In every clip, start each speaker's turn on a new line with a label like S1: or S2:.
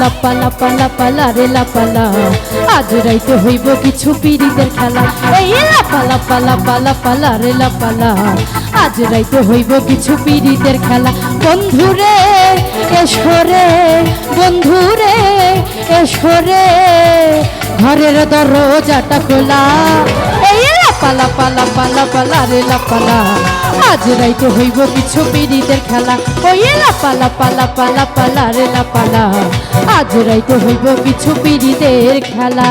S1: লাপালা পালা পালা পালা রে লাপালা আজ রাইতে হইব কিছু পিড়িতের খেলা। এই লাপালা পালা পালা পালা রে লাপালা আজ রাইতে হইব কিছু পিড়িতের খেলা। বন্ধুরে এসরে বন্ধুরে এসরে ঘরের দরজাটা খোলা। লাপালা পালা পালা পালা রে লাপালা আজ রাইতে হইব কিছু পিড়িদের খেলা। ওই লাপালা পালা পালা পালা রে লাপালা আজ রাইতে হইব কিছু পিড়িদের খেলা।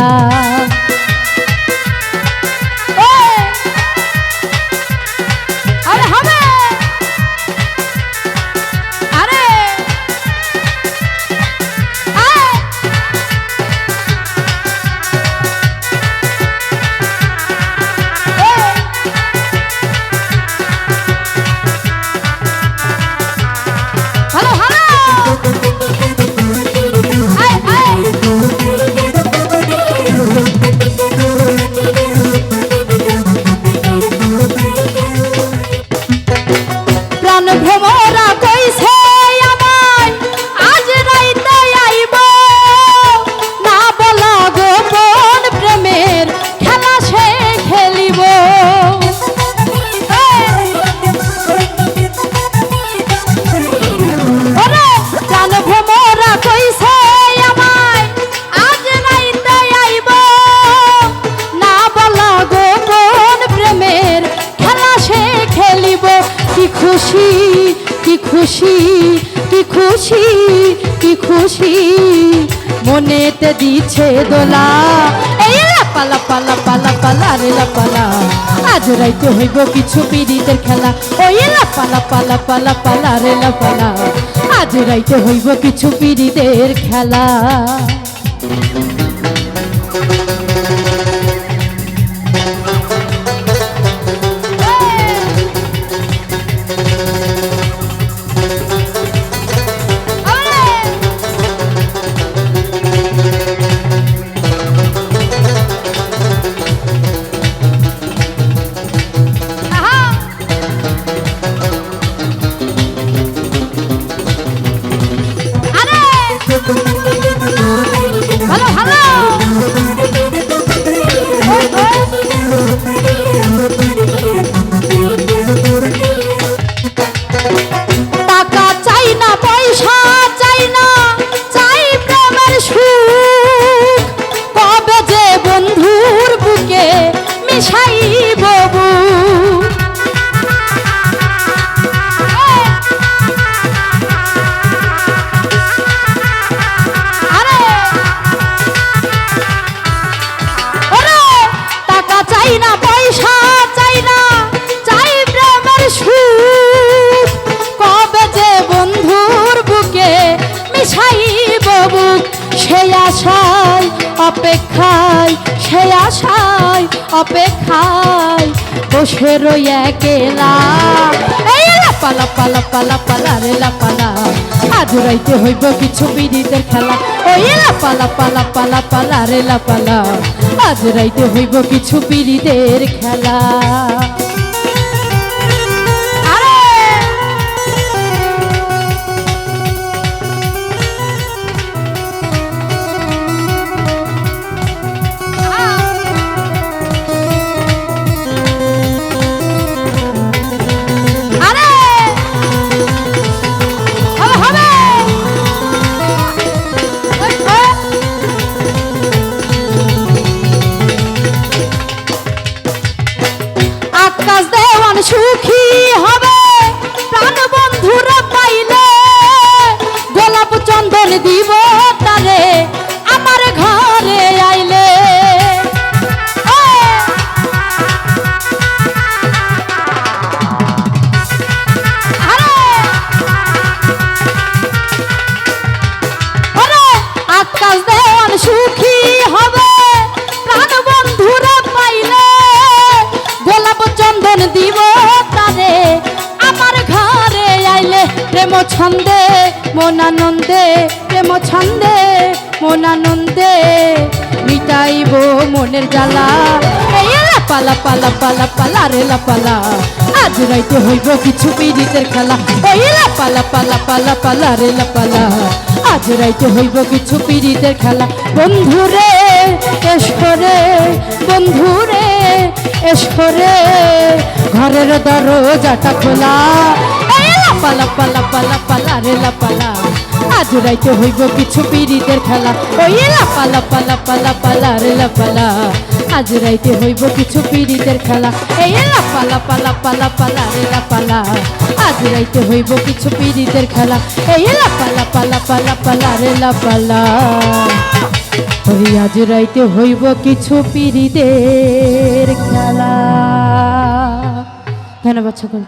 S1: খুশি, কি খুশি কি খুশি? মনেতে দিচ্ছে দোলা। এই পালা পালা পালা পালা রে পালা। আজ রাইতে হইব কিছু পিড়িতের খেলা। ওই পালা পালা পালা পালা রে পালা। আজ রাইতে হইব কিছু পিড়িতের খেলা। Hello! আশায় অপেক্ষায় সেই আশায় অপেক্ষায় বসে রই একেলা লাপালা পালা পালা পালা রে লাপালা আজ রাইতে হইব কিছু বিদিতের খেলা ওই লাপালা পালা পালা পালা রে লাপালা আজ রাইতে হইব কিছু পিড়িদের খেলা মন আনন্দে প্রেম ছন্দে মন আনন্দে মিটাইব মনের জ্বালা। পালা পালা পালা পালা রে পালা। আজ রাইতে হইব কিছু পিড়িতের খেলা। ওই পালা পালা পালা পালা রে পালা। আজ রাইতে হইব কিছু পিড়িতের খেলা। বন্ধুরে এসরে বন্ধুরে এসরে ঘরের দরজাটা খোলা। লাপালা পালা পালা পালা রে লাপালা আজ রাইতে হইব কিছু পিড়িতের খেলা ওই লাপালা পালা পালা পালা রে লাপালা আজ রাইতে হইব কিছু পিড়িতের খেলা এই লাপালা পালা পালা পালা রে লাপালা আজ রাইতে হইব কিছু পিড়িতের খেলা এই লাপালা পালা পালা পালা রে লাপালা ওই আজ রাইতে হইব কিছু পিড়িতের খেলা ধন্যবাদ সকল